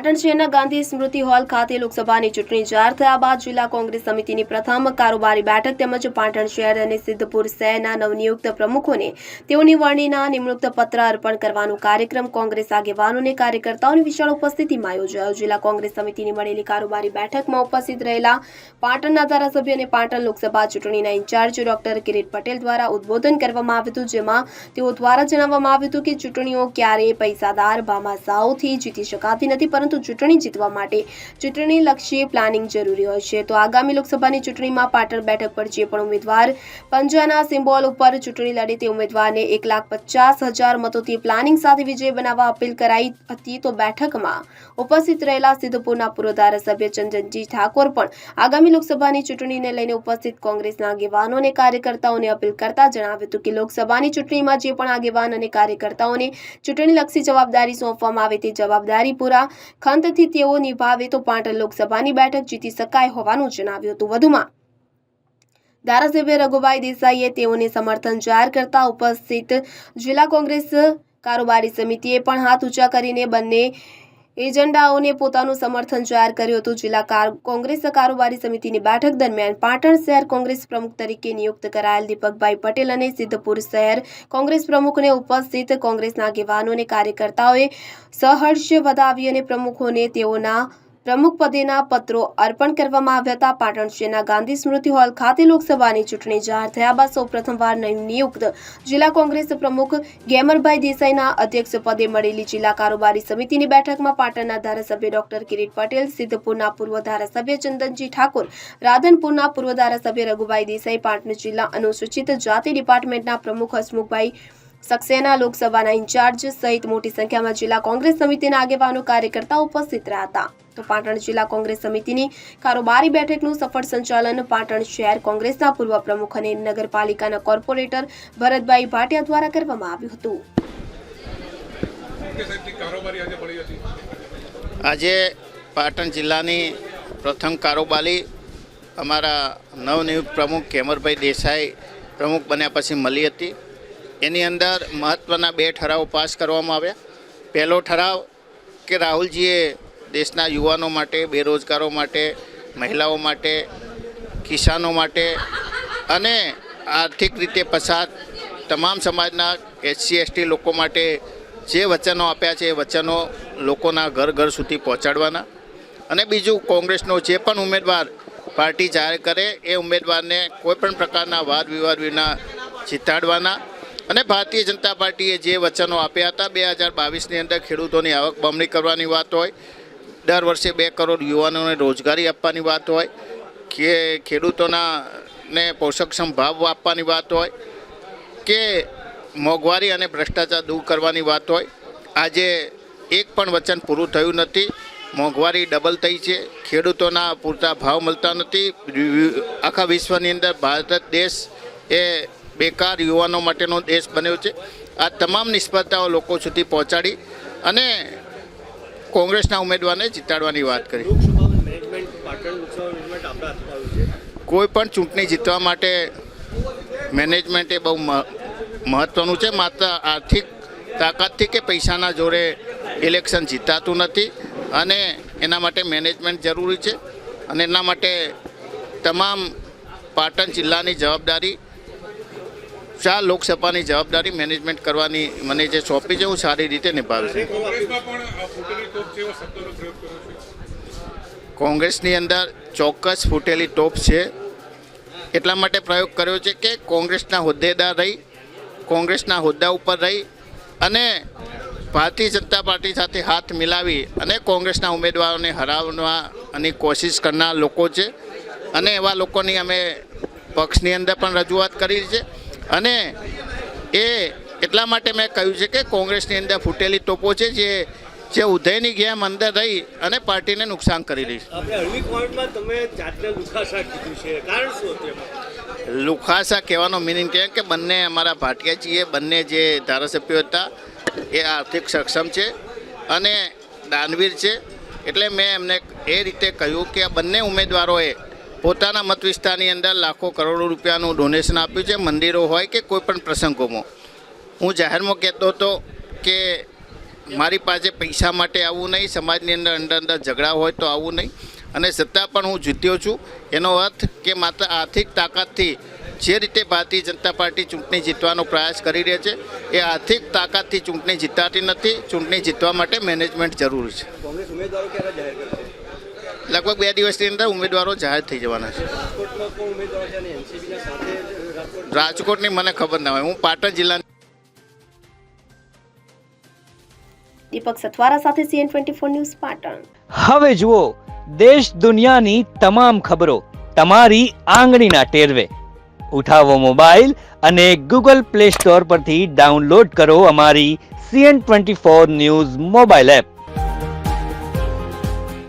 પાટણ શહેરના ગાંધી સ્મૃતિ હોલ ખાતે લોકસભાની ચૂંટણી જાહેર થયા બાદ જિલ્લા કોંગ્રેસ સમિતિની પ્રથમ કારોબારી બેઠક તેમજ પાટણ શહેર અને સિદ્ધપુર શહેરના નવનિયુક્ત પ્રમુખોને તેઓની વરણીના નિમણૂક પત્ર અર્પણ કરવાનો કાર્યક્રમ કોંગ્રેસ આગેવાનો અને કાર્યકર્તાઓની વિશાળ ઉપસ્થિતિમાં યોજાયો. જિલ્લા કોંગ્રેસ સમિતિની મળેલી કારોબારી બેઠકમાં ઉપસ્થિત રહેલા પાટણના ધારાસભ્ય અને પાટણ લોકસભા ચૂંટણીના ઇન્ચાર્જ ડોક્ટર કિરીટ પટેલ દ્વારા ઉદબોધન કરવામાં આવ્યું હતું, જેમાં તેઓ દ્વારા જણાવવામાં આવ્યું હતું કે ચૂંટણીઓ ક્યારેય પૈસાદાર ભામાશાઓથી જીતી શકાતી નથી, પરંતુ ચૂંટણી જીતવા માટે ચૂંટણી લક્ષી પ્લાનિંગ જરૂરી હોય છે. તો આગામી લોકસભાની ચૂંટણીમાં પાટણ બેઠક પર જે પણ ઉમેદવાર પંજાના સિમ્બોલ ઉપર ચૂંટણી લડે તે ઉમેદવારને એક લાખ પચાસ હજાર મતોથી પ્લાનિંગ સાથે વિજય બનાવવા અપીલ કરાઈ હતી. તો બેઠકમાં ઉપસ્થિત રહેલા સિદ્ધપુરના પૂર્વ ધારાસભ્ય ચંદનજી ઠાકોર પણ આગામી લોકસભાની ચૂંટણીને લઈને ઉપસ્થિત કોંગ્રેસના આગેવાનો અને કાર્યકર્તાઓને અપીલ કરતા જણાવ્યું હતું કે લોકસભાની ચૂંટણીમાં જે પણ આગેવાન અને કાર્યકર્તાઓને ચૂંટણીલક્ષી જવાબદારી સોંપવામાં આવે તે જવાબદારી પૂરા ખંતથી તેઓ નિભાવે તો પાટણ લોકસભાની બેઠક જીતી શકાય હોવાનું જણાવ્યું હતું. વધુમાં, ધારાસભ્ય રઘુભાઈ દેસાઈએ તેઓને સમર્થન જાહેર કરતા ઉપસ્થિત જિલ્લા કોંગ્રેસ કારોબારી સમિતિએ પણ હાથ ઊંચા કરીને બંને એજન્ડાઓને પોતાનું સમર્થન જાહેર કર્યું હતું. જિલ્લા કોંગ્રેસ કારોબારી સમિતિની બેઠક દરમિયાન પાટણ શહેર કોંગ્રેસ પ્રમુખ તરીકે નિયુક્ત કરાયેલ દીપકભાઈ પટેલ અને સિદ્ધપુર શહેર કોંગ્રેસ પ્રમુખને ઉપસ્થિત કોંગ્રેસના આગેવાનો અને કાર્યકર્તાઓએ સહર્ષ વધાવી અને પ્રમુખોને તેઓના પ્રમુખ પદેના પત્રો અર્પણ કરવામાં આવ્યા હતા. પાટણ શહેરના ગાંધી સ્મૃતિ હોલ ખાતે લોકસભાની ચૂંટણી જાહેર થયા બાદ સૌ પ્રથમવાર નિયુક્ત જિલ્લા કોંગ્રેસ પ્રમુખ ગેમરભાઈ દેસાઈના અધ્યક્ષ પદે મળેલી જિલ્લા કારોબારી સમિતિની બેઠકમાં પાટણના ધારાસભ્ય ડોક્ટર કિરીટ પટેલ, સિદ્ધપુરના પૂર્વ ધારાસભ્ય ચંદનજી ઠાકોર, રાધનપુરના પૂર્વ ધારાસભ્ય રઘુભાઈ દેસાઈ, પાટણ જિલ્લા અનુસૂચિત જાતિ ડિપાર્ટમેન્ટના પ્રમુખ હસમુખભાઈ સક્સેના લોકસભાના ઇન્ચાર્જ સહિત મોટી સંખ્યામાં જિલ્લા કોંગ્રેસ સમિતિના આગેવાનો કાર્યકર્તાઓ ઉપસ્થિત રહ્યા હતા. તો પાટણ જિલ્લા કોંગ્રેસ સમિતિની કારોબારી બેઠકનું સફળ સંચાલન પાટણ શહેર કોંગ્રેસના પૂર્વ પ્રમુખ અને નગરપાલિકાના કોર્પોરેટર ભરતભાઈ ભાટિયા દ્વારા કરવામાં આવ્યું હતું. મુખ્ય સાહેબની કારોબારી આજે આજે પાટણ જિલ્લાની પ્રથમ કારોબારી અમારા નવનિયુક્ત પ્રમુખ કેમરભાઈ દેસાઈ પ્રમુખ બન્યા પછી મળી હતી. એની અંદર મહત્ત્વના બે ઠરાવો પાસ કરવામાં આવ્યા. પહેલો ઠરાવ કે રાહુલજીએ દેશના યુવાનો માટે, બેરોજગારો માટે, મહિલાઓ માટે, કિસાનો માટે અને આર્થિક રીતે પસાર તમામ સમાજના એસસી, એસટી લોકો માટે જે વચનો આપ્યા છે એ વચનો લોકોના ઘર ઘર સુધી પહોંચાડવાના. અને બીજું, કોંગ્રેસનો જે પણ ઉમેદવાર પાર્ટી જાહેર કરે એ ઉમેદવારને કોઈપણ પ્રકારના વાદ વિવાદ વિના જીતાડવાના. અને ભારતીય જનતા પાર્ટીએ જે વચનો આપ્યા હતા, બે હજાર બાવીસની અંદર ખેડૂતોની આવક બમણી કરવાની વાત હોય, દર વર્ષે બે કરોડ યુવાનોને રોજગારી આપવાની વાત હોય, કે ખેડૂતોના ને પોષકક્ષમ ભાવ આપવાની વાત હોય, કે મોંઘવારી અને ભ્રષ્ટાચાર દૂર કરવાની વાત હોય. આજે એક પણ વચન પૂરું થયું નથી. મોંઘવારી ડબલ થઈ છે. ખેડૂતોના પૂરતા ભાવ મળતા નથી. આખા વિશ્વની અંદર ભારત દેશ એ બેકાર યુવાનો માટેનો દેશ બન્યો છે. આ તમામ નિષ્ફળતાઓ લોકો સુધી પહોંચાડી અને કોંગ્રેસના ઉમેદવારને જીતાડવાની વાત કરી. કોઈ પણ ચૂંટણી જીતવા માટે મેનેજમેન્ટ એ બહુ મહ- મહત્ત્વનું છે. માત્ર આર્થિક તાકાતથી કે પૈસાના જોડે ઇલેક્શન જીતાતું નથી અને એના માટે મેનેજમેન્ટ જરૂરી છે અને એના માટે તમામ પાટણ જિલ્લાની જવાબદારી ચાર લોકસભાની જવાબદારી મેનેજમેન્ટ કરવાની મને જે સોંપી છે હું સારી રીતે છે? કોંગ્રેસની અંદર ચોક્કસ ફૂટેલી ટોપ છે. એટલા માટે પ્રયોગ કર્યો છે કે કોંગ્રેસના હોદ્દેદાર રહી કોંગ્રેસના હોદ્દા ઉપર રહી અને ભારતીય જનતા પાર્ટી સાથે હાથ મિલાવી અને કોંગ્રેસના ઉમેદવારોને હરાવવાની કોશિશ કરનાર લોકો છે. અને એવા લોકોની અમે પક્ષની અંદર પણ રજૂઆત કરી છે. અને એ એટલા માટે મેં કહ્યું છે કે કોંગ્રેસની અંદર ફૂટેલી તોપો છે જે જે ઉદયની ગેમ અંદર રહી અને પાર્ટીને નુકસાન કરી રહી છે. આપણે હળવી કોમેન્ટમાં તમે જાતને લુખાશા કીધું છે. કારણ શું હતું એમાં? લુખાસા કહેવાનો મિનિંગ કહેવાય કે બંને અમારા ભાટિયાજીએ બંને જે ધારાસભ્યો હતા એ આર્થિક સક્ષમ છે અને દાનવીર છે. એટલે મેં એમને એ રીતે કહ્યું કે આ બંને ઉમેદવારોએ પોતાના મત વિસ્તારની અંદર લાખો કરોડો રૂપિયાનું ડોનેશન આપ્યું છે, મંદિરો હોય કે કોઈપણ પ્રસંગોમાં. હું જાહેરમાં કહેતો હતો કે મારી પાસે પૈસા માટે આવવું નહીં, સમાજની અંદર અંદર અંદર ઝઘડા હોય તો આવવું નહીં. અને છતાં પણ હું જીત્યો છું. એનો અર્થ કે માત્ર આર્થિક તાકાતથી જે રીતે ભારતીય જનતા પાર્ટી ચૂંટણી જીતવાનો પ્રયાસ કરી રહી છે, એ આર્થિક તાકાતથી ચૂંટણી જીતાતી નથી. ચૂંટણી જીતવા માટે મેનેજમેન્ટ જરૂરી છે કોંગ્રેસ ઉમેદવારો ક્યારે જાહેર કરશે લગભગ બે દિવસની અંદર ઉમેદવારો જાહેર થઈ જવાના છે. રાજકોટમાં કોણ ઉમેદવાર છે અને એનસીપીના સાથે રાજકોટ રાજકોટની મને ખબર ના હોય. હું પાટણ જિલ્લા દીપક સથવારા સાથે CN twenty four news Patan. હવે જુઓ દેશ દુનિયાની તમામ ખબરો તમારી આંગળીના ટેરવે. ઉઠાવો મોબાઈલ અને ગૂગલ પ્લે સ્ટોર પરથી ડાઉનલોડ કરો અમારી CN twenty four news mobile app.